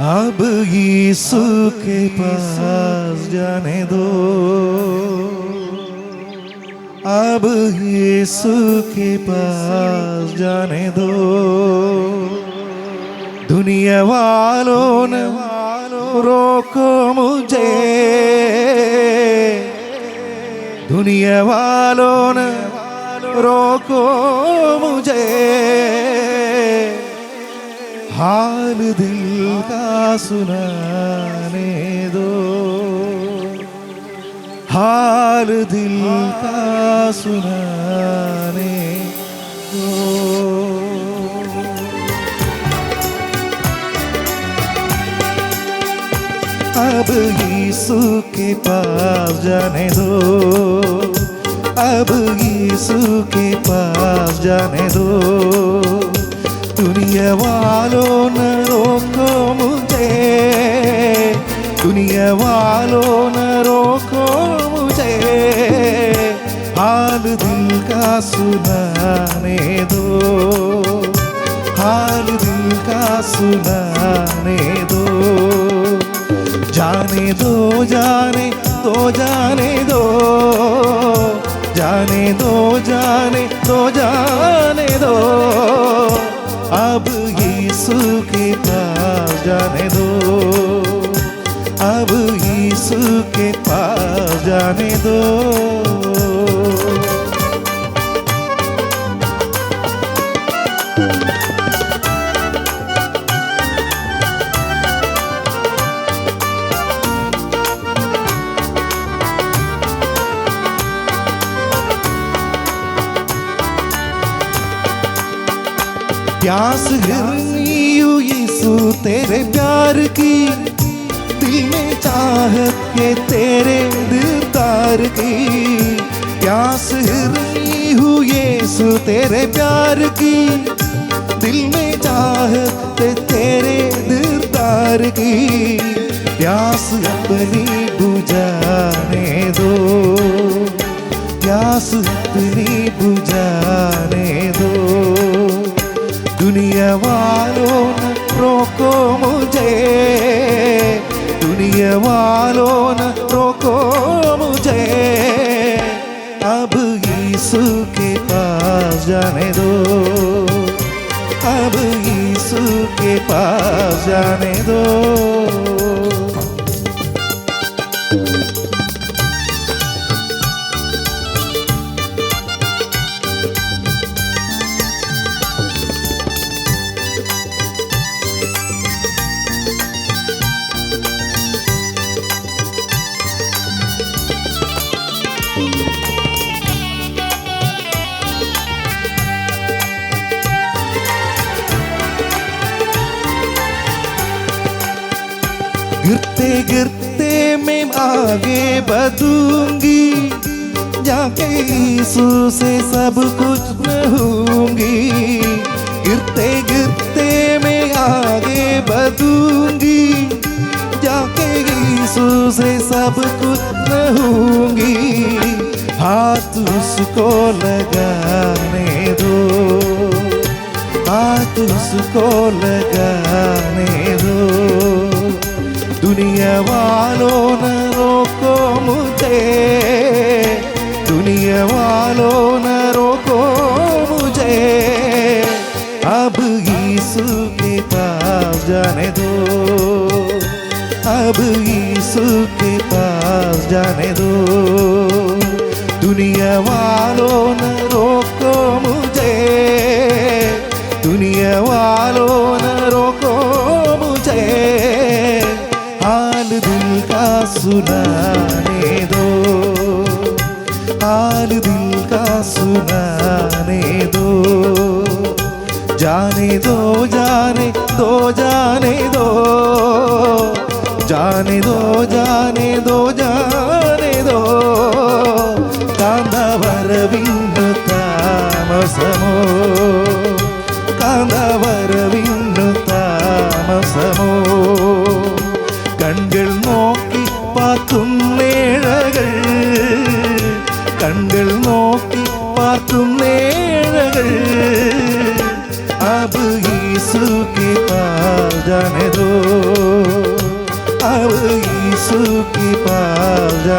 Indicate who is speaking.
Speaker 1: अब यीशु के पास जाने दो। अब यीशु के पास जाने दो। दुनिया वालों ने रोको मुझे। दुनिया वालों ने रोको मुझे। हाल दिल का सुनाने दो। हाल दिल का सुनाने दो। अब यीशु के पास जाने दो। अब यीशु के पास जाने दो। दुनिया वालों न रोको मुझे। दुनिया वालों न रोको मुझे। हाल दिल का सुनाने दो। हाल दिल का सुनाने दो। जाने दो जाने दो जाने दो। जाने दो जाने दो जाने दो। अब यीशु के पास जाने दो। अब यीशु के पास जाने दो। प्यास गिरनी यू यीशु तेरे प्यार की। दिल में चाहत के तेरे दिलदार की। प्यास गिरनी हूँ यीशु तेरे प्यार की। दिल में चाहत तेरे दिलदार की। प्यास अपनी बुझाने दो। प्यास अपनी बुझाने दो। दुनिया वालों न रोको मुझे। दुनिया वालों न रोको मुझे। अब यीशु के पास जाने दो। अब यीशु के पास जाने दो। गिरते गिरते मैं आगे बढ़ूँगी। जाके यीशु से सब कुछ रहूँगी गिरते गिरते मैं आगे बढ़ूँगी। जाके यीशु से सब कुछ रहूँगी हाथ उसको लगाने दो। हाथ उसको लगाने दुनिया वालों न रोको मुझे। दुनिया वालों न रोको मुझे। अब यीशु के पास जाने दो। अब यीशु के पास जाने दो। दुनिया वालों न रोको मुझे। का सुनाने दो हाल दिल का सुनाने दो जाने दो जाने दो जाने दो जाने दो जाने दो जाने നോക്കി പാത്തും നേഴകൾ अब यीशु यीशु के पास जाने दो अब यीशु के पास जाने दो